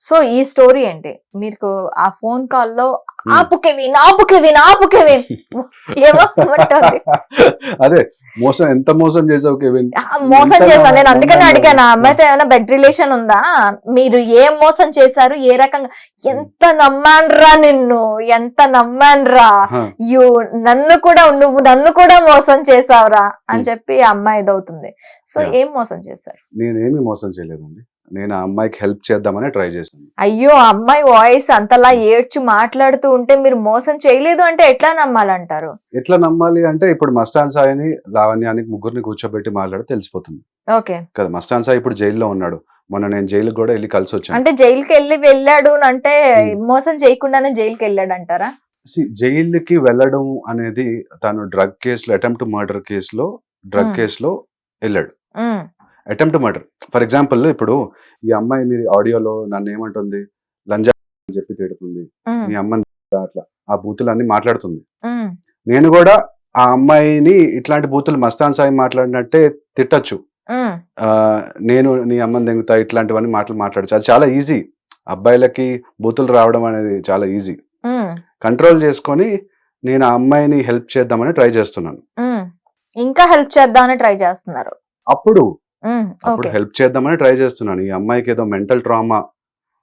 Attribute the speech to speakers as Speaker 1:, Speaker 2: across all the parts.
Speaker 1: So ఈ story ఏంటి? మీకు ఆ ఫోన్ కాల్లో ఆపు కెవిన్ ఆపు కెవిన్ ఆపు కెవిన్. ఏమంటుంది?
Speaker 2: అదే మోసం ఎంత మోసం చేసావు కెవిన్?
Speaker 1: మోసం చేశాను. నేను అందుకని. అడిగాను ఆ అమ్మాయితో ఏమైనా బెడ్ రిలేషన్ ఉందా? మీరు ఏం మోసం చేశారు? ఏ రకంగా? ఎంత నమ్మాన్రా నిన్ను? ఎంత నమ్మాన్రా? యు నన్ను కూడా నువ్వు నన్ను కూడా మోసం చేసావురా అని
Speaker 2: Hmm.
Speaker 1: చెప్పి ఆ అమ్మాయి ఇదవుతుంది. సో. ఏం మోసం చేశారు?
Speaker 2: నేనేమి మోసం చేయలేదండి. నేను ఆ అమ్మాయికి హెల్ప్ చేద్దామని ట్రై చేశాను.
Speaker 1: అయ్యో అమ్మాయి వాయిస్ అంతలా ఏడ్చి మాట్లాడుతూ ఉంటే మీరు మోసం చేయలేదు అంటే ఎట్లా నమ్మాలంటారు?
Speaker 2: ఎట్లా నమ్మాలి అంటే ఇప్పుడు మస్తాన్ సాయిని లావణ్యానికి ముగ్గురిని కూర్చోబెట్టి మాట్లాడితే తెలిసిపోతుంది.
Speaker 1: ఓకే.
Speaker 2: కదా మస్తాన్ సాయి ఇప్పుడు జైల్లో ఉన్నాడు. మొన్న నేను జైలుకి కూడా వెళ్ళి కలిసి వచ్చాను.
Speaker 1: అంటే జైలుకి వెళ్ళి వెళ్ళాడు అంటే. మోసం చేయకుండానే జైలుకి వెళ్ళాడు అంటారా
Speaker 2: జైలుకి వెళ్ళడం అనేది తను డ్రగ్ కేసులో అటెంప్ట్ మర్డర్ కేసులో డ్రగ్. కేసులో వెళ్ళాడు. అటెంప్ట్ మర్డర్ ఫర్ ఎగ్జాంపుల్ ఇప్పుడు ఈ అమ్మాయి మీరు ఆడియోలో నన్ను ఏమంటుంది? లంజా అని చెప్పి తిడుతుంది. మీ అమ్మని అట్లా. ఆ బూతులు అన్ని మాట్లాడుతుంది నేను కూడా ఆ అమ్మాయిని ఇట్లాంటి బూతులు మస్తాన్ సాయి మాట్లాడినట్టే తిట్టచ్చు. నేను నీ అమ్మని దెంగుతా ఇట్లాంటివన్నీ మాటలు మాట్లాడచ్చు. అది చాలా ఈజీ. అబ్బాయిలకి బూతులు రావడం అనేది చాలా ఈజీ. కంట్రోల్ చేసుకొని నేను ఆ అమ్మాయిని హెల్ప్ చేద్దామని ట్రై చేస్తున్నాను.
Speaker 1: ఇంకా హెల్ప్ చేద్దామని ట్రై చేస్తున్నారు.
Speaker 2: అప్పుడు అప్పుడు హెల్ప్ చేద్దామని ట్రై చేస్తున్నాను. ఈ అమ్మాయికి ఏదో మెంటల్ ట్రామా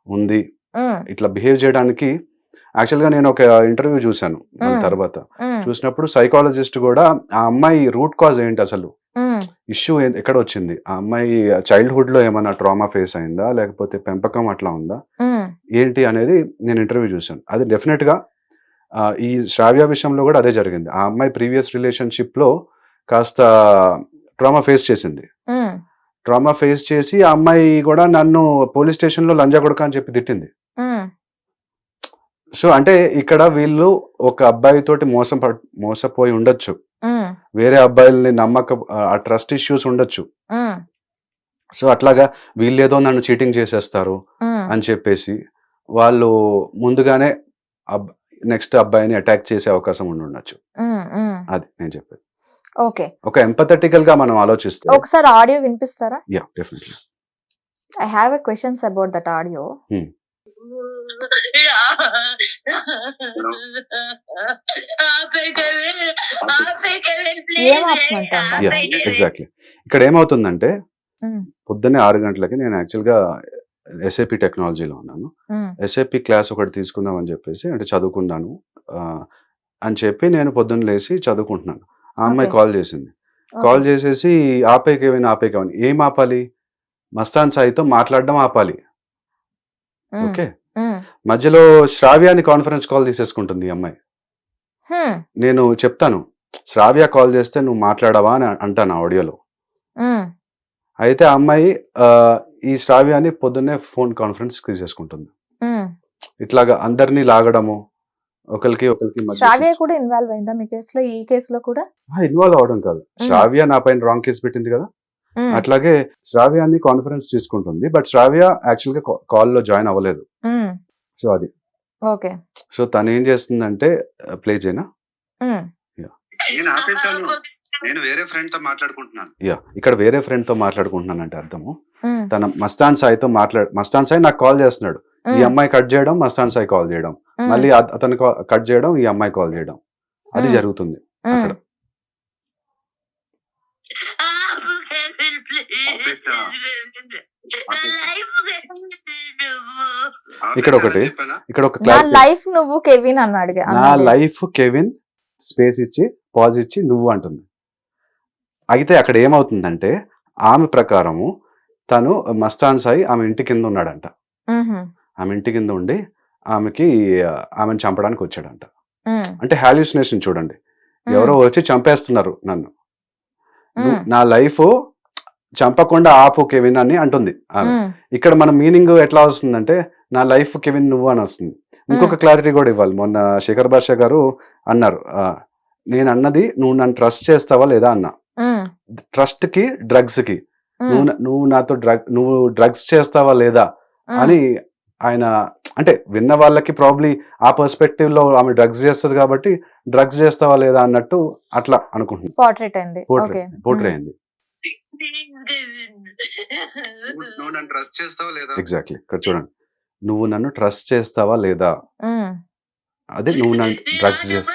Speaker 2: ఉంది. ఇట్లా బిహేవ్ చేయడానికి యాక్చువల్గా నేను ఒక ఇంటర్వ్యూ చూశాను దాని. తర్వాత. చూసినప్పుడు సైకాలజిస్ట్ కూడా ఆ అమ్మాయి రూట్ కాజ్ ఏంటి అసలు? ఇష్యూ ఎక్కడ వచ్చింది? ఆ అమ్మాయి చైల్డ్హుడ్లో ఏమైనా ట్రామా ఫేస్ అయిందా? లేకపోతే పెంపకం అట్లా ఉందా? ఏంటి అనేది నేను ఇంటర్వ్యూ చూశాను. అది డెఫినెట్గా ఈ శ్రావ్య విషయంలో కూడా అదే జరిగింది. ఆ అమ్మాయి ప్రీవియస్ రిలేషన్షిప్లో కాస్త ట్రామా ఫేస్ చేసింది. ట్రామా ఫేస్ చేసి ఆ అమ్మాయి కూడా నన్ను పోలీస్ స్టేషన్లో లంజా కొడక అని చెప్పి తిట్టింది. సో అంటే ఇక్కడ వీళ్ళు ఒక అబ్బాయి తోటి మోసం మోసపోయి ఉండొచ్చు. వేరే అబ్బాయిల్ని నమ్మక ఆ ట్రస్ట్ ఇష్యూస్ ఉండొచ్చు. సో అట్లాగా వీళ్ళేదో నన్ను చీటింగ్ చేసేస్తారు అని చెప్పేసి వాళ్ళు ముందుగానే నెక్స్ట్ అబ్బాయిని అటాక్ చేసే అవకాశం ఉండి ఉండొచ్చు. అది నేను చెప్పేది.
Speaker 1: ఓకే.
Speaker 2: ఒక ఎంపథెటికల్గా మనం ఆలోచిస్తే
Speaker 1: ఒకసారి audio వినిపిస్తారా?
Speaker 2: Yeah definitely
Speaker 1: I have a questions about that audio
Speaker 2: exactly ఇక్కడ ఏమవుతుందంటే
Speaker 1: ఉమ్,
Speaker 2: పొద్దున్నే ఆరు గంటలకి నేను యాక్చువల్గా ఎస్ఏపి టెక్నాలజీలో ఉన్నాను. ఎస్ఏపి క్లాస్ ఒకటి తీసుకుందాం అని చెప్పేసి అంటే చదువుకున్నాను. అని చెప్పి నేను పొద్దున్న లేచి చదువుకుంటున్నాను. ఆ అమ్మాయి. కాల్ చేసింది. కాల్ చేసేసి ఆపేకి ఏమైనా ఆపేకి ఏమైనా ఏం ఆపాలి? మస్తాన్ సాయితో మాట్లాడడం ఆపాలి. ఓకే. మధ్యలో శ్రావ్యాని కాన్ఫరెన్స్ కాల్ తీసేసుకుంటుంది ఈ అమ్మాయి. నేను చెప్తాను శ్రావ్య కాల్ చేస్తే నువ్వు మాట్లాడవా? అని అంటాను ఆడియోలో. అయితే ఆ అమ్మాయి ఈ శ్రావ్యాన్ని పొద్దున్నే ఫోన్ కాన్ఫరెన్స్ తీసేసుకుంటుంది.
Speaker 1: ఉమ్.
Speaker 2: ఇట్లాగా అందరినీ లాగడము ఒకరికి ఒకరికి
Speaker 1: శ్రావ్య కూడా ఇన్వాల్వ్ అయిందా మీ కేసులో ఈ కేసులో కూడా?
Speaker 2: ఇన్వాల్వ్ అవడం కాదు. శ్రావ్య నా పైన రాంగ్ కేసు పెట్టింది కదా? అట్లాగే శ్రావ్యాన్ని కాన్ఫరెన్స్ తీసుకుంటుంది. బట్ శ్రావ్య యాక్చువల్గా కాల్లో జాయిన్ అవ్వలేదు. సో అది.
Speaker 1: ఓకే.
Speaker 2: సో తను ఏం చేస్తుందంటే ప్లే చేయనా? నేను వేరే ఫ్రెండ్తో మాట్లాడుకుంటున్నాను. యా ఇక్కడ వేరే ఫ్రెండ్తో మాట్లాడుకుంటున్నానంటే అర్థము.
Speaker 1: ఉమ్,
Speaker 2: తన మస్తాన్ సాయితో మాట్లాడు మస్తాన్ సాయి నాకు కాల్ చేస్తున్నాడు. ఈ అమ్మాయి కట్ చేయడం మస్తాన్ సాయి కాల్ చేయడం. మళ్ళీ అత- అతను కట్ చేయడం ఈ అమ్మాయి కాల్ చేయడం. అది. జరుగుతుంది అక్కడ. ఇక్కడ ఒకటి. ఇక్కడ ఒక
Speaker 1: లైఫ్ నువ్వు కెవిన్ అన్నాడు
Speaker 2: నా లైఫ్ కెవిన్ స్పేస్ ఇచ్చి పాజ్ ఇచ్చి నువ్వు అంటుంది. అయితే అక్కడ ఏమవుతుందంటే ఆమె ప్రకారము తను మస్తాన్ సాయి ఆమె ఇంటి కింద ఉన్నాడంట. ఆమె ఇంటి కింద ఉండి ఆమెకి ఆమెను చంపడానికి వచ్చాడంట. అంటే హాల్యూసినేషన్ చూడండి. ఎవరో వచ్చి చంపేస్తున్నారు నన్ను. నా లైఫ్ చంపకుండా ఆపు కెవిన్ అని అంటుంది ఇక్కడ మన మీనింగ్ ఎట్లా వస్తుందంటే నా లైఫ్ కెవిన్ నువ్వు అని వస్తుంది. ఇంకొక క్లారిటీ కూడా ఇవ్వాలి. మొన్న శేఖర్ భాష గారు అన్నారు నేను అన్నది నువ్వు నన్ను ట్రస్ట్ చేస్తావా లేదా అన్న. ట్రస్ట్కి డ్రగ్స్కి నువ్వు నువ్వు నాతో డ్రగ్ నువ్వు డ్రగ్స్ చేస్తావా లేదా అని ఆయన అంటే విన్న వాళ్ళకి ప్రాబ్లీ ఆ పర్స్పెక్టివ్లో ఆమె డ్రగ్స్ చేస్తుంది కాబట్టి డ్రగ్స్ చేస్తావా లేదా అన్నట్టు అట్లా అనుకుంటున్నాను
Speaker 1: పోర్ట్రేట్ అయింది. ఓకే
Speaker 2: పోర్ట్రే పోర్ట్రే అయింది.
Speaker 3: నువ్వు నన్ను ట్రస్ట్ చేస్తావా లేదా?
Speaker 2: ఎగ్జాక్ట్లీ ఇక్కడ చూడండి. నువ్వు నన్ను ట్రస్ట్ చేస్తావా లేదా?
Speaker 1: ఉమ్,
Speaker 2: అదే నువ్వు నన్ను డ్రగ్స్ చేస్తా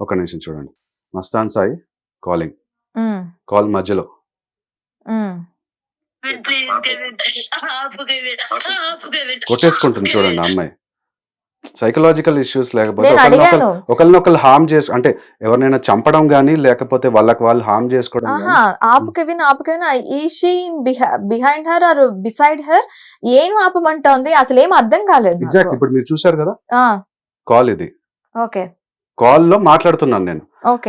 Speaker 2: ఒక నిమిషం చూడండి. మస్తాన్ సాయి కాలింగ్ కాల్ మధ్యలో. కొట్టేసుకుంటుంది చూడండి అమ్మాయి. సైకలాజికల్ ఇష్యూస్ లేకపోతే ఒకరినొకరు హార్మ్ చేసు అంటే ఎవరినైనా చంపడం గానీ లేకపోతే వాళ్ళకి వాళ్ళు హార్మ్ చేసుకోవడం గానీ.
Speaker 1: ఆహా ఆపు కెవిన్ ఆపు కెవిన్. ఈ she behind her or beside her ఏం ఆపమంటోంది? అసలు ఏం అర్థం కాలేదు
Speaker 2: ఎగ్జాక్ట్. ఇప్పుడు మీరు చూసారు కదా? కాల్ ఇది.
Speaker 1: ఓకే.
Speaker 2: కాల్లో మాట్లాడుతున్నాను నేను.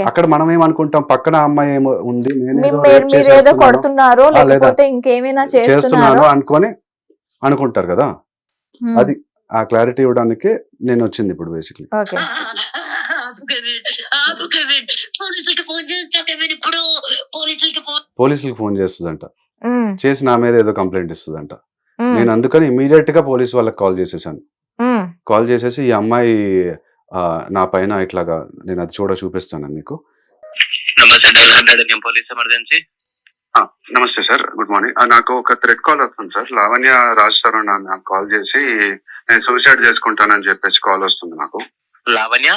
Speaker 2: అక్కడ మనం ఏమనుకుంటాం పక్కన అమ్మాయి ఏమో ఉంది నేను ఏదో
Speaker 1: కొడుతున్నారో లేకపోతే ఇంకేమైనా చేస్తున్నారో?
Speaker 2: అనుకొని అనుకుంటారు కదా? అది ఆ క్లారిటీ ఇవ్వడానికి నేను వచ్చింది ఇప్పుడు బేసిక్లీ
Speaker 1: ఓకే.
Speaker 3: పోలీసులకి ఫోన్
Speaker 2: చేస్తుందంట. చేసి నా మీద ఏదో కంప్లైంట్ ఇస్తుందంట. నేను అందుకని ఇమీడియట్గా పోలీస్ వాళ్ళకి కాల్ చేసేసాను. కాల్ చేసేసి ఈ అమ్మాయి నా పైన ఇట్లాగా నేను అది చూడ చూపిస్తాను మీకు.
Speaker 4: నమస్తే డైల్ హండ్రెడ్ నేను పోలీస్ ఎమర్జెన్సీ.
Speaker 5: ఆ, నమస్తే సార్ గుడ్ మార్నింగ్. నాకు ఒక థ్రెడ్ కాల్ వస్తుంది సార్. లావణ్య రాజ్ నాకు కాల్ చేసి నేను సూసైడ్ చేసుకుంటానని చెప్పేసి కాల్ వస్తుంది నాకు.
Speaker 4: లావణ్య?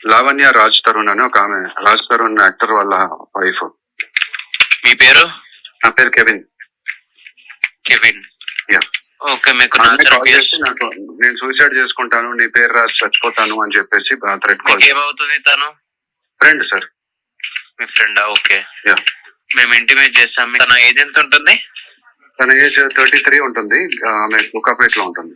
Speaker 5: లావణ్య రాజ్ తరుణ్ అని ఒక ఆమె రాజ్ తరుణ్ యాక్టర్ వాళ్ళ వైఫ్
Speaker 4: మీ పేరు?
Speaker 5: నా పేరు కెవిన్.
Speaker 4: కెవిన్.
Speaker 5: Yeah.
Speaker 4: ఓకే మీకు
Speaker 5: ఆమె
Speaker 4: నాచర్
Speaker 5: కాల్ చేసి నాకు నేను సూసైడ్ చేసుకుంటాను నీ పేరు రాసి చచ్చిపోతాను అని చెప్పేసి థ్రెడ్ కాల్
Speaker 4: ఏమవుతుంది తను?
Speaker 5: ఫ్రెండ్ సార్
Speaker 4: మీ ఫ్రెండా ఓకే.
Speaker 5: Yeah.
Speaker 4: మేము ఇంటిమేట్ చేస్తాం. తన ఏజ్ ఎంత ఉంటుంది?
Speaker 5: తన ఏజ్ థర్టీ త్రీ ఉంటుంది. ఆమె కుకాపేట్లో ఉంటుంది.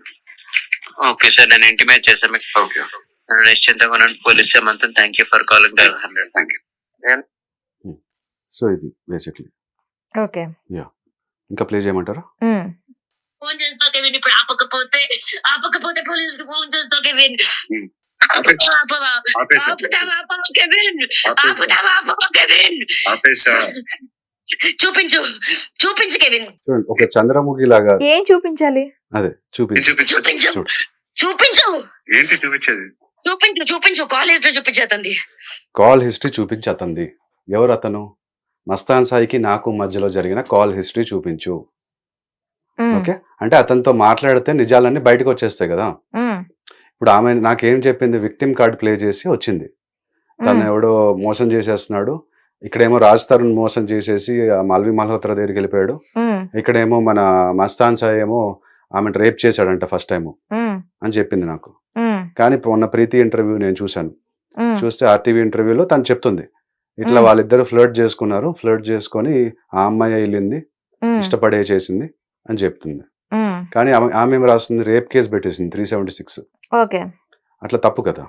Speaker 4: ఓకే సార్ నేను ఇంటిమేట్ చేస్తాను. మీకు
Speaker 5: ఓకే.
Speaker 4: నిశ్చింతగా ఉన్నాను పోలీస్ ఏమంతా thank you for calling hundred
Speaker 5: thank you
Speaker 2: so ఇది బేసిక్లీ
Speaker 1: ఓకే
Speaker 2: ఇంకా ప్లే చేయమంటారా?
Speaker 3: ఫోన్ చేస్తా కెవిన్ ఇప్పుడు ఆపకపోతే ఆపకపోతే పోలీసులకి ఫోన్ చేస్తా కెవిన్
Speaker 5: Hmm.
Speaker 3: ఆపవా?
Speaker 5: ఆపేసా
Speaker 3: ఆపుతావా ఆపవా కెవిన్ ఆపుతావా ఆపవా కెవిన్
Speaker 5: ఆపేసా
Speaker 3: చూపించు చూపించు కెవిన్.
Speaker 2: చూడండి ఒక చంద్రముఖి లాగా
Speaker 1: ఏం చూపించాలి?
Speaker 2: అదే చూపించు.
Speaker 5: చూపించు
Speaker 3: చూపించు.
Speaker 5: ఏంటి చూపించేది?
Speaker 3: చూపించు చూపించు. కాలేజ్లో చూపించేస్తుంది
Speaker 2: కాల్ హిస్టరీ చూపించి అతంది ఎవరు అతను? మస్తాన్ సాయికి నాకు మధ్యలో జరిగిన కాల్ హిస్టరీ చూపించు. ఓకే? అంటే అతనితో మాట్లాడితే నిజాలన్నీ బయటకు వచ్చేస్తాయి కదా? ఇప్పుడు ఆమె నాకేం చెప్పింది? విక్టిమ్ కార్డ్ ప్లే చేసి వచ్చింది. తను ఎవడో మోసం చేసేస్తున్నాడు. ఇక్కడేమో రాజ్ తరుణ్ మోసం చేసేసి ఆ మాల్వి మల్హోత్రా దగ్గరికి వెళ్ళిపోయాడు. ఇక్కడేమో మన మస్తాన్ సాయి ఏమో ఆమె రేప్ చేశాడంట ఫస్ట్ టైం అని చెప్పింది నాకు. కానీ మొన్న ప్రీతి ఇంటర్వ్యూ నేను చూశాను. చూస్తే ఆర్టీవీ ఇంటర్వ్యూలో తను చెప్తుంది. ఇట్లా. వాళ్ళిద్దరు ఫ్లర్ట్ చేసుకున్నారు. ఫ్లర్ట్ చేసుకొని ఆ అమ్మాయి వెళ్ళింది ఇష్టపడే చేసింది అని చెప్తుంది. కానీ ఆమె ఏం రాస్తుంది? రేప్ కేసు పెట్టేసింది త్రీ సెవెంటీ సిక్స్
Speaker 1: ఓకే.
Speaker 2: అట్లా తప్పు కదా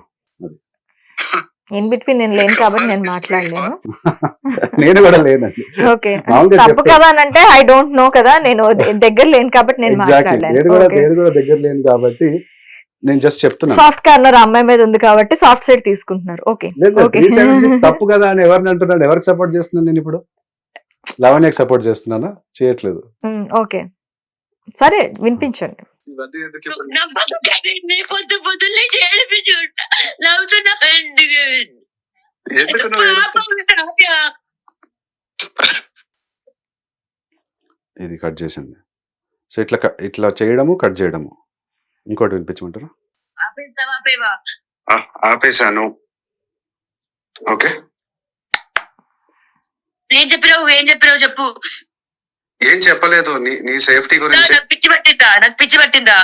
Speaker 1: ఇన్ బిట్వీన్ నేను లేను కాబట్టి నేను మాట్లాడలేను.
Speaker 2: నేను కూడా లేనండి.
Speaker 1: ఓకే. తప్పు కదా అని అంటే ఐ డోంట్ నో కదా నేను దగ్గర లేను కాబట్టి నేను మాట్లాడలేను.
Speaker 2: దగ్గర లేను కాబట్టి నేను జస్ట్ చెప్తున్నాను.
Speaker 1: సాఫ్ట్ కార్నర్ అమ్మాయి మీద ఉంది కాబట్టి సాఫ్ట్ సైడ్ తీసుకుంటున్నారు. ఓకే.
Speaker 2: తప్పు కదా అని ఎవరిని అంటున్నాడు? ఎవరికి సపోర్ట్ చేస్తున్నాను నేను ఇప్పుడు? లవణ్యకి సపోర్ట్ చేస్తున్నానా? చేయట్లేదు.
Speaker 1: ఓకే. సరే వినిపించండి.
Speaker 5: ఇవన్నీ ఎందుకు
Speaker 3: పొద్దు పొద్దున్నే నవ్వుతున్నా ఎందుకు
Speaker 5: ఎందుకు.
Speaker 2: ఇది కట్ చేసింది. సో ఇట్లా ఇట్లా చేయడము కట్ చేయడము. ఇంకోటి వినిపించమంటారా?
Speaker 3: ఆపేస్తావా ఆపేవా?
Speaker 5: ఆ, ఆపేశాను. ఓకే?
Speaker 3: ఏం చెప్పినావు ఏం చెప్పినావు చెప్పు.
Speaker 5: ఏం చెప్పలేదు. నీ నీ సేఫ్టీ గురించి.
Speaker 3: నాకు పిచ్చి పట్టిందా? నాకు పిచ్చి పట్టిందా?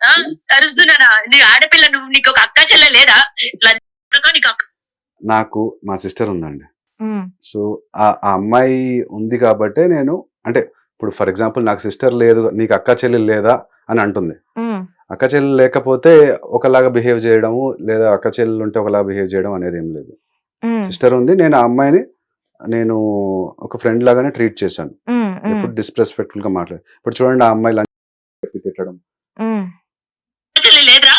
Speaker 3: ఆ? అరుస్తున్నానా? నీ ఆడపిల్ల నువ్వు నీకు ఒక అక్క చెల్లె లేదా? నీకు అక్క?
Speaker 2: నాకు మా సిస్టర్ ఉందండి.
Speaker 1: ఉమ్,
Speaker 2: సో ఆ ఆ అమ్మాయి ఉంది కాబట్టే నేను అంటే ఇప్పుడు ఫర్ ఎగ్జాంపుల్ నాకు సిస్టర్ లేదు నీకు అక్క చెల్లెలు లేదా అని అంటుంది.
Speaker 1: ఉమ్,
Speaker 2: అక్క చెల్లెలు లేకపోతే ఒకలాగా బిహేవ్ చేయడము లేదా అక్క చెల్లెలు ఉంటే ఒకలాగా బిహేవ్ చేయడం అనేది ఏం లేదు.
Speaker 1: ఉమ్,
Speaker 2: సిస్టర్ ఉంది నేను ఆ అమ్మాయిని నేను ఒక ఫ్రెండ్ లాగానే ట్రీట్ చేశాను.
Speaker 1: ఉమ్,
Speaker 2: ఎప్పుడు డిస్రెస్పెక్ట్ఫుల్గా మాట్లాడు ఇప్పుడు చూడండి ఆ అమ్మాయి లంచ్ తిట్టడం.
Speaker 3: లేదా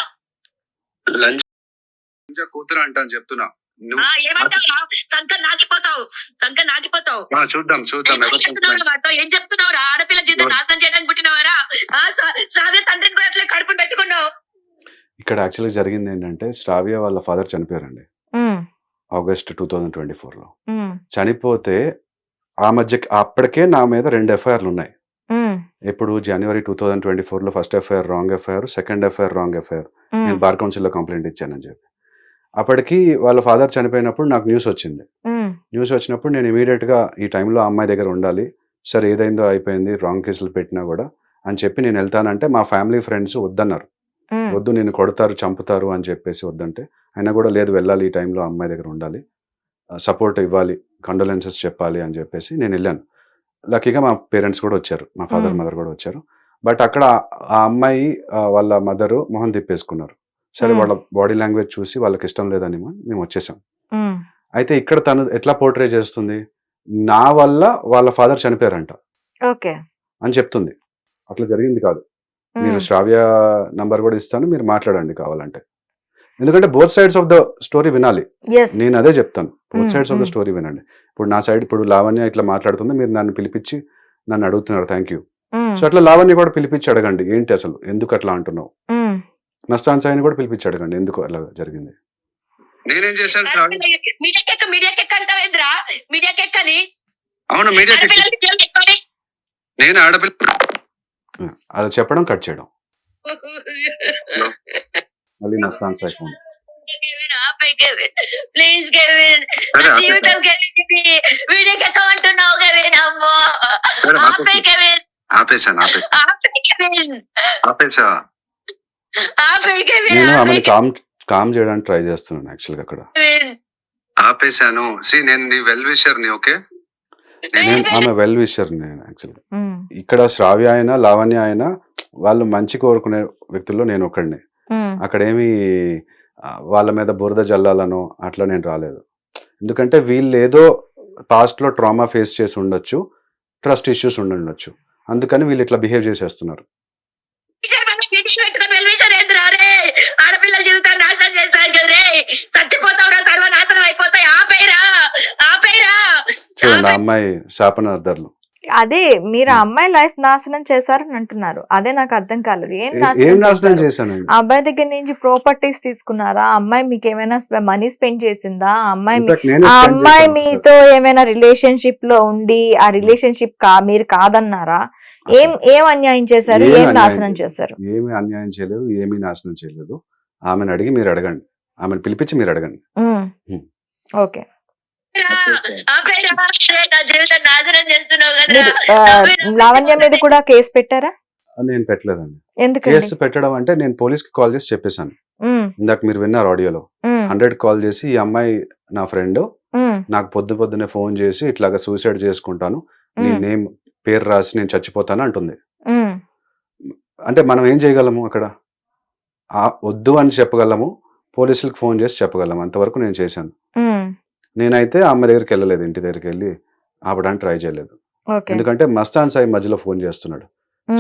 Speaker 5: లంచ్ కూతురు అంటాను చెప్తున్నా. నువ్వు
Speaker 3: ఆ, ఏమంటావు? సంకర్ నాకిపోతావు. సంకర్ నాకిపోతావు.
Speaker 5: ఆ, చూద్దాం చూద్దాం.
Speaker 3: ఏం
Speaker 5: ఎవరు
Speaker 3: చెప్తున్నావు వాటితో ఏం చెప్తున్నావు ఆడపిల్ల జీవితం నాశనం చేయడానికి పుట్టినవారా? ఆ, స- శ్రావ్య తండ్రిని కూడా అట్లా కడుపుని పెట్టుకున్నావు.
Speaker 2: ఇక్కడ యాక్చువల్గా జరిగింది ఏంటంటే శ్రావ్య వాళ్ళ ఫాదర్ చనిపోయారండి.
Speaker 1: Um,
Speaker 2: August two thousand twenty ఫోర్లో.
Speaker 1: ఉమ్,
Speaker 2: చనిపోతే ఆ మధ్య అప్పటికే నా మీద రెండు ఎఫ్ఐఆర్లు ఉన్నాయి. ఇప్పుడు జనవరి టూ థౌజండ్ ట్వంటీ ఫోర్లో first FIR wrong FIR second FIR wrong FIR. నేను బార్ కౌన్సిల్లో కంప్లైంట్ ఇచ్చానని చెప్పి. అప్పటికి వాళ్ళ ఫాదర్ చనిపోయినప్పుడు నాకు న్యూస్ వచ్చింది. న్యూస్ వచ్చినప్పుడు నేను ఇమీడియట్గా ఈ టైంలో అమ్మాయి దగ్గర ఉండాలి. సరే ఏదైందో అయిపోయింది రాంగ్ కేసులు పెట్టినా కూడా అని చెప్పి నేను వెళ్తానంటే మా ఫ్యామిలీ ఫ్రెండ్స్ వద్దన్నారు. వద్దు నేను కొడతారు చంపుతారు అని చెప్పేసి వద్దంటే అయినా కూడా లేదు వెళ్ళాలి ఈ టైంలో అమ్మాయి దగ్గర ఉండాలి. సపోర్ట్ ఇవ్వాలి కండోలెన్సెస్ చెప్పాలి అని చెప్పేసి నేను వెళ్ళాను. లక్కీగా మా పేరెంట్స్ కూడా వచ్చారు. మా ఫాదర్
Speaker 1: Hmm.
Speaker 2: మదర్ కూడా వచ్చారు. బట్ అక్కడ ఆ అమ్మాయి వాళ్ళ మదరు మొహం తిప్పేసుకున్నారు. సరే
Speaker 1: Hmm.
Speaker 2: వాళ్ళ బాడీ లాంగ్వేజ్ చూసి వాళ్ళకి ఇష్టం లేదని మేము వచ్చేసాం.
Speaker 1: ఉమ్,
Speaker 2: అయితే ఇక్కడ తను ఎట్లా పోర్ట్రే చేస్తుంది? నా వల్ల వాళ్ళ ఫాదర్ చనిపోయారంట.
Speaker 1: ఓకే.
Speaker 2: అని చెప్తుంది. అట్లా జరిగింది కాదు. మీరు శ్రావ్య నంబర్ కూడా ఇస్తాను మీరు మాట్లాడండి కావాలంటే. ఎందుకంటే both sides of the story వినాలి.
Speaker 1: Yes.
Speaker 2: నేను అదే చెప్తాను. Both
Speaker 1: Hmm,
Speaker 2: sides of the
Speaker 1: hmm.
Speaker 2: Story వినండి. ఇప్పుడు నా సైడ్ ఇప్పుడు లావణ్య ఇట్లా మాట్లాడుతుంది మీరు నన్ను పిలిపించి నన్ను అడుగుతున్నారు థ్యాంక్ యూ
Speaker 1: ఉమ్,
Speaker 2: సో అట్లా లావణ్య కూడా పిలిపించి అడగండి ఏంటి అసలు ఎందుకు అట్లా అంటున్నావు? నస్తాన్ సాయిని కూడా పిలిపించి అడగండి ఎందుకు అలా జరిగింది? చేశాను అవును. నేను ఆడపిల్ల అలా చెప్పడం కట్ చేయడం. మళ్ళీ నస్తాన్ సాయి ఫోన్
Speaker 3: కెవిన్, ఆపే కెవిన్. Please Kevin.
Speaker 5: సరే,
Speaker 3: నా
Speaker 5: ఆపేసా.
Speaker 3: జీవితం కెవిన్. వీడియోకి ఎక్క అంటున్నావు కెవిన్ అమ్మో.
Speaker 5: సరే,
Speaker 3: ఆపే
Speaker 5: ఆపేసా.
Speaker 3: కెవిన్.
Speaker 5: ఆపేసాను ఆపేసా
Speaker 3: ఆపే కెవిన్.
Speaker 5: ఆపేసా
Speaker 3: ఆపే కెవిన్
Speaker 2: నేను ఆమెను కామ్ కామ్ చేయడానికి ట్రై చేస్తున్నాను యాక్చువల్గా అక్కడ.
Speaker 5: ఆపేశాను. సి నేను నీ వెల్ విషర్ని ఓకే
Speaker 2: నేను ఆమె వెల్ విషర్ నేను యాక్చువల్గా ఇక్కడ శ్రావ్య అయినా లావణ్య అయినా వాళ్ళు మంచి కోరుకునే వ్యక్తుల్లో నేను ఒకడిని.
Speaker 1: ఉమ్,
Speaker 2: అక్కడ ఏమి ఆ, వాళ్ళ మీద బురద జల్లాలనో అట్లా నేను రాలేదు ఎందుకంటే వీళ్ళు ఏదో past లో ట్రామా ఫేస్ చేసి ఉండొచ్చు ట్రస్ట్ ఇష్యూస్ ఉండొచ్చు అందుకని వీళ్ళు ఇట్లా బిహేవ్ చేసేస్తున్నారు
Speaker 3: ఆడపిల్లల జీవితాన్ని నాశనం చేస్తాను చచ్చిపోతావురా సర్వనాశనం అయిపోతాయి ఆపేరా ఆపేరా
Speaker 2: చూడండి అమ్మాయి శాపనార్థాలు
Speaker 1: అదే మీరు ఆ అమ్మాయి లైఫ్ నాశనం చేశారని అంటున్నారు అదే నాకు అర్థం కాలేదు. ఏం నాశనం ఆ అబ్బాయి దగ్గర నుంచి ప్రాపర్టీస్ తీసుకున్నారా? అమ్మాయి మీకు ఏమైనా మనీ స్పెండ్ చేసిందా? అమ్మాయి ఆ అమ్మాయి
Speaker 2: చేశాను.
Speaker 1: మీతో ఏమైనా రిలేషన్షిప్లో ఉండి ఆ రిలేషన్షిప్ కా మీరు కాదన్నారా? ఏం. ఏం అన్యాయం చేశారు?
Speaker 2: ఏం
Speaker 1: నాశనం. చేశారు?
Speaker 2: ఏమీ అన్యాయం చేయలేదు ఏమీ నాశనం చేయలేదు. ఆమెను అడిగి మీరు అడగండి. ఆమెను పిలిపించి మీరు అడగండి.
Speaker 1: ఓకే. లావణ్య మీద కూడా కేసు పెట్టారా?
Speaker 2: నేను పెట్టలేదండి. కేసు పెట్టడం అంటే నేను పోలీస్కి కాల్ చేసి చెప్పేశాను. ఇందాక మీరు విన్నారు ఆడియోలో. హండ్రెడ్ కాల్ చేసి ఈ అమ్మాయి నా ఫ్రెండ్ నాకు పొద్దు పొద్దునే ఫోన్ చేసి ఇట్లాగా సూసైడ్ చేసుకుంటాను. నీ నేమ్ పేరు రాసి నేను చచ్చిపోతాను అంటుంది. అంటే మనం ఏం చేయగలము అక్కడ? వద్దు అని చెప్పగలము పోలీసులకు ఫోన్ చేసి చెప్పగలము అంతవరకు నేను చేశాను. నేనైతే ఆ అమ్మాయి దగ్గరికి వెళ్ళలేదు ఇంటి దగ్గరికి వెళ్ళి ఆపడానికి ట్రై చేయలేదు.
Speaker 1: ఓకే.
Speaker 2: ఎందుకంటే మస్తాన్ సాయి మధ్యలో ఫోన్ చేస్తున్నాడు.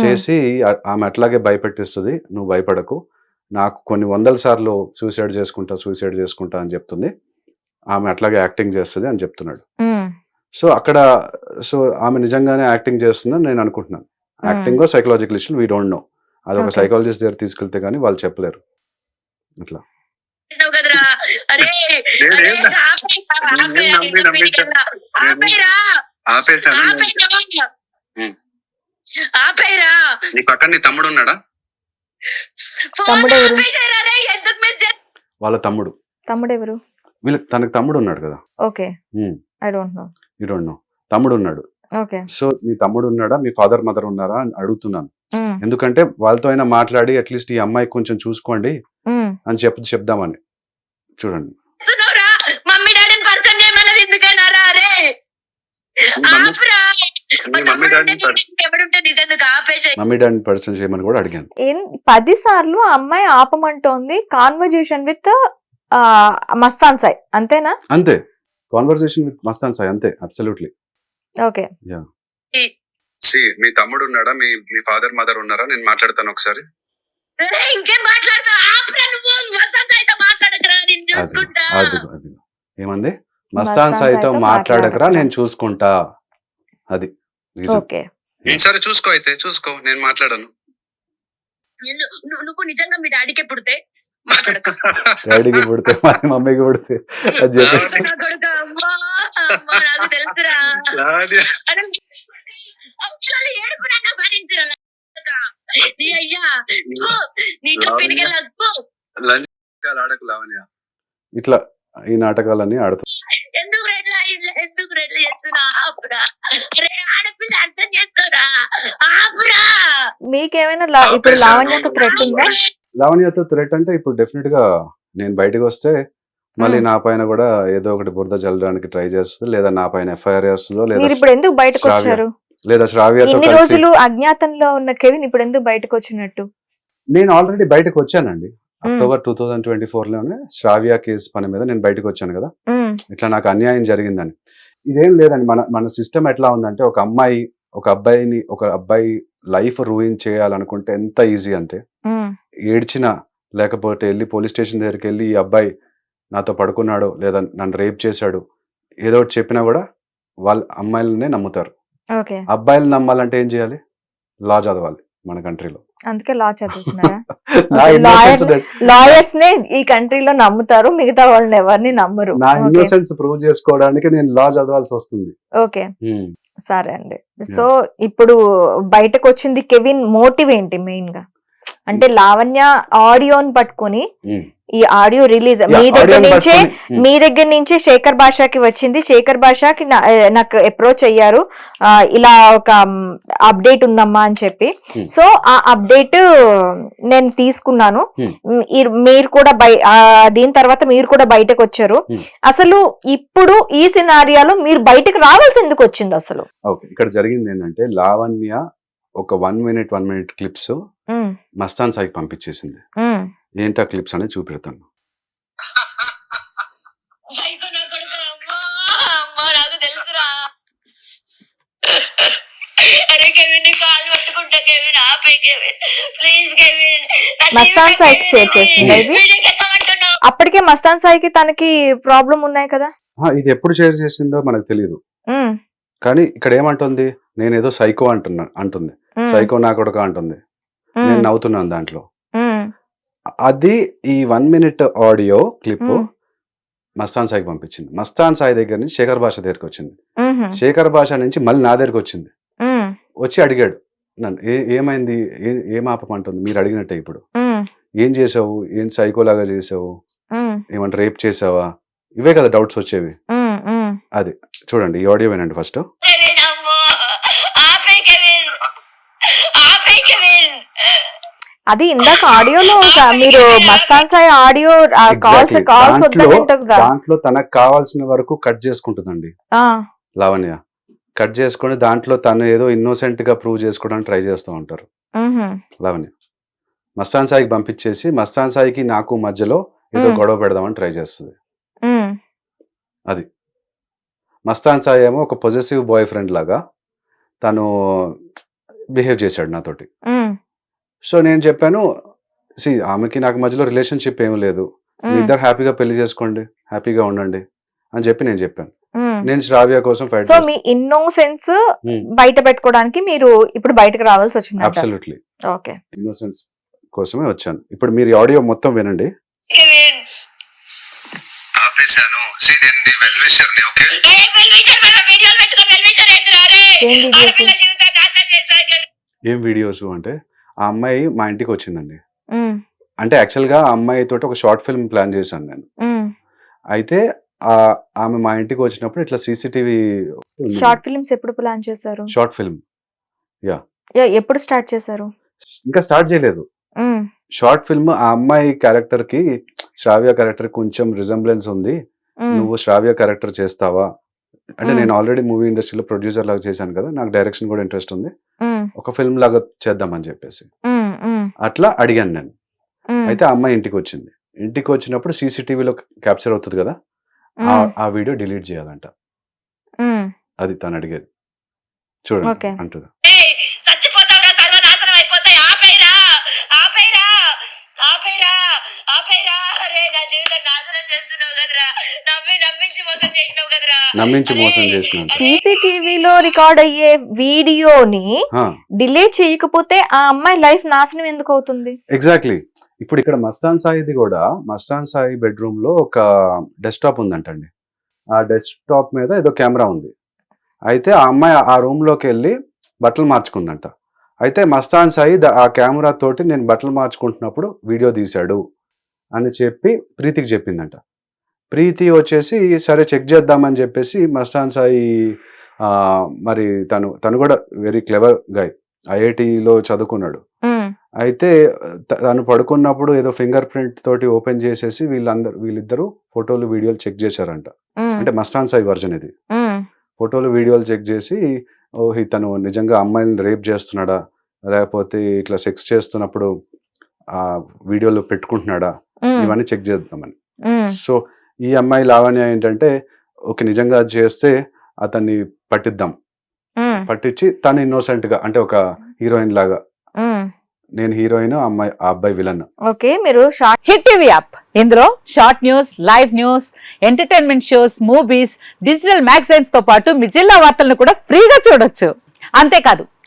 Speaker 2: చేసి ఆమె అట్లాగే భయపెట్టిస్తుంది నువ్వు భయపడకు. నాకు కొన్ని వందల సార్లు సూసైడ్ చేసుకుంటా సూసైడ్ చేసుకుంటా అని చెప్తుంది. ఆమె అట్లాగే యాక్టింగ్ చేస్తుంది అని చెప్తున్నాడు. సో అక్కడ సో ఆమె నిజంగానే యాక్టింగ్ చేస్తుందని నేను అనుకుంటున్నాను. Acting psychological issue we don't know అది ఒక. సైకాలజిస్ట్ దగ్గర తీసుకెళ్తే కానీ వాళ్ళు చెప్పలేరు. అట్లా.
Speaker 3: ఆపేరా,
Speaker 5: నీ పక్కన నీ తమ్ముడు ఉన్నాడా?
Speaker 1: తమ్ముడు ఎవరు?
Speaker 2: వాళ్ళ తమ్ముడు.
Speaker 1: తమ్ముడు ఎవరు
Speaker 2: వీళ్ళ తనకు తమ్ముడు ఉన్నాడు కదా.
Speaker 1: Okay. I don't know
Speaker 2: you don't know తమ్ముడు ఉన్నాడు.
Speaker 1: ఓకే.
Speaker 2: సో మీ తమ్ముడు ఉన్నాడా? మీ ఫాదర్ మదర్ ఉన్నారా? అని అడుగుతున్నాను. ఎందుకంటే వాళ్ళతో అయినా మాట్లాడి అట్లీస్ట్ ఈ అమ్మాయి కొంచెం చూసుకోండి అని చెప్పి చెప్దామని. చూడండి.
Speaker 3: మమ్మీ
Speaker 2: పర్సన్ చేయమని కూడా అడిగాను.
Speaker 1: పది సార్లు అమ్మాయి ఆపమంటోంది. Conversation with Mastan Sai. అంతేనా?
Speaker 2: అంతే. Conversation with Mastan Sai. అంతే. అబ్సల్యూట్లీ.
Speaker 1: ఓకే.
Speaker 5: సి. మీ తమ్ముడు ఉన్నాడా? మీ మీ ఫాదర్ మదర్ ఉన్నారా? నేను మాట్లాడతాను ఒకసారి.
Speaker 3: ఇంకేం
Speaker 2: ఏమంది?
Speaker 1: మస్తాన్
Speaker 2: సాయితో మాట్లాడకరా. నేను చూసుకుంటా. అది.
Speaker 1: ఓకే.
Speaker 5: సరే చూసుకో అయితే చూసుకో నేను మాట్లాడను.
Speaker 3: నువ్వు నువ్వు నిజంగా మీ డాడీకే పుడితే మాట్లాడుకో.
Speaker 2: డాడీకి పుడితే మా మమ్మీకి పుడితే అది చెప్పి. ఇట్లా ఈ నాటకాలన్నీ ఆడుతాం.
Speaker 3: ఎందుకు రెడ్ల ఇట్లా ఎందుకు రెడ్ల చేస్తున్నా ఆపురా. రే ఆడపిల్ల అర్థం చేసుకోరా? ఆపురా.
Speaker 1: మీకేమైనా లా- ఇప్పుడు లావణ్యకు థ్రెట్ ఉందా?
Speaker 2: లావణ్యతో థ్రెట్ అంటే ఇప్పుడు డెఫినెట్గా నేను బయటకు వస్తే మళ్ళీ. నా పైన కూడా ఏదో ఒకటి బురద చల్లడానికి ట్రై చేస్తుంది. లేదా నా పైన ఎఫ్ఐఆర్ వేస్తుందో
Speaker 1: మీరు
Speaker 2: లేదా
Speaker 1: ఇప్పుడు ఎందుకు బయటకు
Speaker 2: శ్రావ్య.
Speaker 1: వచ్చారు?
Speaker 2: లేదా శ్రావ్యతో
Speaker 1: ఇన్ని
Speaker 2: కలిసి
Speaker 1: రోజులు అజ్ఞాతంలో ఉన్న కెవిన్ ఇప్పుడు ఎందుకు బయటకు వచ్చినట్టు?
Speaker 2: నేను ఆల్రెడీ బయటకు వచ్చానండి. అక్టోబర్ టూ థౌజండ్ ట్వంటీ ఫోర్లోనే శ్రావ్య కేసు పని మీద నేను బయటకు వచ్చాను కదా. ఇట్లా నాకు అన్యాయం జరిగిందని. ఇదేం లేదండి మన మన సిస్టమ్ ఎట్లా ఉందంటే ఒక అమ్మాయి ఒక అబ్బాయిని ఒక అబ్బాయి లైఫ్ రూయిన్ చేయాలనుకుంటే ఎంత ఈజీ అంటే ఏడ్చినా లేకపోతే వెళ్ళి పోలీస్ స్టేషన్ దగ్గరికి వెళ్ళి ఈ అబ్బాయి నాతో పడుకున్నాడు లేదా నన్ను రేప్ చేశాడు ఏదో ఒకటి చెప్పినా కూడా వాళ్ళ అమ్మాయిలనే నమ్ముతారు. అబ్బాయిలు నమ్మాలంటే ఏం చేయాలి? లా చదవాలి. మన కంట్రీలో.
Speaker 1: అందుకే లా చదువుతున్నారా? లాయర్స్ నే. ఈ కంట్రీలో నమ్ముతారు మిగతా వాళ్ళని ఎవరిని నమ్మరు.
Speaker 2: నా ఇన్నోసెన్స్ ప్రూవ్ చేసుకోవడానికి నేను లా చదవాల్సి వస్తుంది.
Speaker 1: ఓకే. సరే అండి. సో ఇప్పుడు బయటకు వచ్చింది కెవిన్ మోటివ్ ఏంటి మెయిన్గా అంటే లావణ్య ఆడియోని పట్టుకొని. ఈ ఆడియో రిలీజ్ మీ దగ్గర నుంచే. మీ దగ్గర నుంచే శేఖర్ భాషకి వచ్చింది. శేఖర్ భాషకి ఏ, నాకు అప్రోచ్ అయ్యారు. ఇలా ఒక అప్డేట్ ఉందమ్మా అని చెప్పి. సో ఆ అప్డేట్ నేను తీసుకున్నాను. మీరు కూడా బయ దీని తర్వాత మీరు కూడా బయటకు వచ్చారు. అసలు ఇప్పుడు ఈ సినారియాలో మీరు బయటకు రావాల్సి ఎందుకు వచ్చింది అసలు?
Speaker 2: ఇక్కడ జరిగింది ఏంటంటే లావణ్య ఒక one minute one minute clips Mastan సాయికి పంపించేసింది. ఏంటా క్లిప్స్ అనేది చూపెడతాను.
Speaker 1: మస్తాన్ సాయికి షేర్ చేసిందా? అప్పటికే మస్తాన్ సాయికి తనకి ప్రాబ్లం ఉన్నాయి కదా?
Speaker 2: ఆ, ఇది ఎప్పుడు షేర్ చేసిందో మనకు తెలియదు కానీ ఇక్కడ ఏమంటుంది? నేను ఏదో సైకో అంటున్నా అంటుంది. సైకో నా కొడుక అంటుంది. నేను నవ్వుతున్నాను దాంట్లో. అది ఈ one minute audio clip Mastan సాయికి పంపించింది. మస్తాన్ సాయి దగ్గర నుంచి శేఖర్ భాష దగ్గరికి వచ్చింది. శేఖర్ భాష నుంచి మళ్ళీ నా దగ్గరికి వచ్చింది. వచ్చి అడిగాడు. నన్ను ఏ ఏమైంది? ఏ- ఆపమంటుంది? మీరు అడిగినట్టే ఇప్పుడు. ఏం చేసావు ఏం సైకోలాగా చేసావు ఏమంటే రేప్ చేసావా ఇవే కదా డౌట్స్ వచ్చేవి.
Speaker 1: ఉమ్.
Speaker 2: చూడండి ఈ ఆడియో వినండి ఫస్ట్
Speaker 3: కెవిన్ అమ్మో ఆపే కెవిన్ ఆపే కెవిన్
Speaker 1: అది ఇందాక ఆడియోలో మీరు Mastan Sai audio calls. Calls
Speaker 2: దాంట్లో తనకు కావాల్సిన వరకు కట్ చేసుకుంటుందండి. లావణ్య కట్ చేసుకొని దాంట్లో తను ఏదో ఇన్నోసెంట్గా ప్రూవ్ చేసుకోవడానికి ట్రై చేస్తూ ఉంటారు. లావణ్య మస్తాన్ సాయికి పంపించేసి మస్తాన్ సాయికి నాకు మధ్యలో ఏదో. గొడవ పెడదామని ట్రై చేస్తుంది.
Speaker 1: మ్,
Speaker 2: మస్తాన్ సాయి ఏమో ఒక పొజెసివ్ బాయ్ ఫ్రెండ్ లాగా తను బిహేవ్ చేశాడు నాతోటి. సో నేను చెప్పాను సి ఆమెకి నాకు మధ్యలో రిలేషన్షిప్ ఏమీ లేదు. మీ ఇద్దరు హ్యాపీగా పెళ్ళి చేసుకోండి హ్యాపీగా ఉండండి అని చెప్పి నేను చెప్పాను. నేను శ్రావ్య కోసం ఫైట్
Speaker 1: సో మీ ఇన్నోసెన్స్ బయట పెట్టుకోవడానికి మీరు ఇప్పుడు బయటకు రావాల్సి వచ్చింది
Speaker 2: అబ్సల్యూట్లీ
Speaker 1: ఓకే.
Speaker 2: ఇన్నోసెన్స్ కోసమే వచ్చాను. ఇప్పుడు మీరు ఆడియో మొత్తం వినండి.
Speaker 5: ఆపేశాను. See, నేను నీ వెల్ విషర్ని ఓకే?
Speaker 3: ఏం వెల్విషన్ మన వీడియోలు పెట్టుకొని వెల్విషన్ ఏంటిరా రే?
Speaker 1: ఏం videos?
Speaker 3: ఆడపిల్ల జీవితాన్ని నాశనం చేస్తాను కెవిన్
Speaker 2: ఏం వీడియోస్ అంటే? ఆ అమ్మాయి మా ఇంటికి వచ్చిందండి. అంటే యాక్చువల్గా ఆ అమ్మాయి తోటి ఒక షార్ట్ ఫిల్మ్ ప్లాన్ చేశాను నేను. అయితే ఆ ఆమె మా ఇంటికి వచ్చినప్పుడు ఇట్లా సీసీటీవీ
Speaker 1: షార్ట్ ఫిల్మ్స్ ఎప్పుడు ప్లాన్ చేశారు?
Speaker 2: Short film.
Speaker 1: యా, ఎప్పుడు స్టార్ట్ చేశారు?
Speaker 2: ఇంకా స్టార్ట్ చేయలేదు. షార్ట్ ఫిల్మ్ ఆ అమ్మాయి క్యారెక్టర్కి శ్రావ్య క్యారెక్టర్ కొంచెం రిజంబ్లెన్స్ ఉంది. నువ్వు శ్రావ్య క్యారెక్టర్ చేస్తావా? అంటే. నేను ఆల్రెడీ మూవీ ఇండస్ట్రీలో ప్రొడ్యూసర్ లాగా చేశాను కదా నాకు డైరెక్షన్ కూడా ఇంట్రెస్ట్ ఉంది. ఒక ఫిల్మ్ లాగా చేద్దామని చెప్పేసి. అట్లా అడిగాను నేను. అయితే ఆ అమ్మాయి ఇంటికి వచ్చింది. ఇంటికి వచ్చినప్పుడు సీసీటీవీలో క్యాప్చర్ అవుతుంది కదా ఆ- వీడియో డిలీట్ చేయాలంట. అది తను అడిగేది. చూడండి. అంటుంది
Speaker 3: ఏయ్, చచ్చిపోతావురా సర్వనాశనం అయిపోతాయి ఆపేరా ఆపేరా ఆపేరా ఆపేరా అరే నా జీవితం నాశనం చేస్తున్నావు కదరా నమ్మి నమ్మించి మోసం చేసినావు కదరా
Speaker 2: నమ్మించి మోసం చేసినాను
Speaker 1: సీసీటీవీలో రికార్డ్ అయ్యే వీడియోని డిలీట్ చేయకపోతే ఆ అమ్మాయి లైఫ్ నాశనం ఎందుకు అవుతుంది?
Speaker 2: ఎగ్జాక్ట్లీ ఇప్పుడు ఇక్కడ మస్తాన్ సాయిది కూడా మస్తాన్ సాయి బెడ్రూమ్లో ఒక డెస్క్టాప్ ఉందంటండి. ఆ డెస్క్టాప్ మీద ఏదో కెమెరా ఉంది. అయితే ఆ అమ్మాయి ఆ రూమ్లోకి వెళ్ళి బట్టలు మార్చుకుందంట. అయితే మస్తాన్ సాయి ఆ కెమెరా తోటి నేను బట్టలు మార్చుకుంటున్నప్పుడు వీడియో తీశాడు అని చెప్పి ప్రీతికి చెప్పిందంట. ప్రీతి వచ్చేసి సరే చెక్ చేద్దామని చెప్పేసి మస్తాన్ సాయి మరి తను తను కూడా వెరీ క్లెవర్ గాయ్ ఐఐటిలో చదువుకున్నాడు. అయితే తను పడుకున్నప్పుడు ఏదో ఫింగర్ ప్రింట్ తోటి ఓపెన్ చేసేసి వీళ్ళందరూ వీళ్ళిద్దరూ ఫోటోలు వీడియోలు చెక్ చేశారంట. అంటే మస్తాన్ సాయి వర్జన్ ఇది. ఫోటోలు వీడియోలు చెక్ చేసి ఓ ఇతను నిజంగా అమ్మాయిని రేప్ చేస్తున్నాడా? లేకపోతే ఇట్లా సెక్స్ చేస్తున్నప్పుడు ఆ వీడియోలు పెట్టుకుంటున్నాడా? ఇవన్నీ చెక్ చేద్దామని. సో ఈ అమ్మాయి లావణ్య ఏంటంటే ఓకే నిజంగా చేస్తే అతన్ని పట్టిద్దాం. పట్టించి తను ఇన్నోసెంట్గా అంటే ఒక హీరోయిన్ లాగా. నేను హీరోయిన్ అమ్మాయి ఆ అబ్బాయి విలన్.
Speaker 1: ఓకే మీరు షార్ట్
Speaker 6: హిట్ టీవీ యాప్. ఇందులో short news live news entertainment shows movies digital మ్యాగజైన్స్తో పాటు మీ జిల్లా వార్తలను కూడా ఫ్రీగా చూడొచ్చు. అంతేకాదు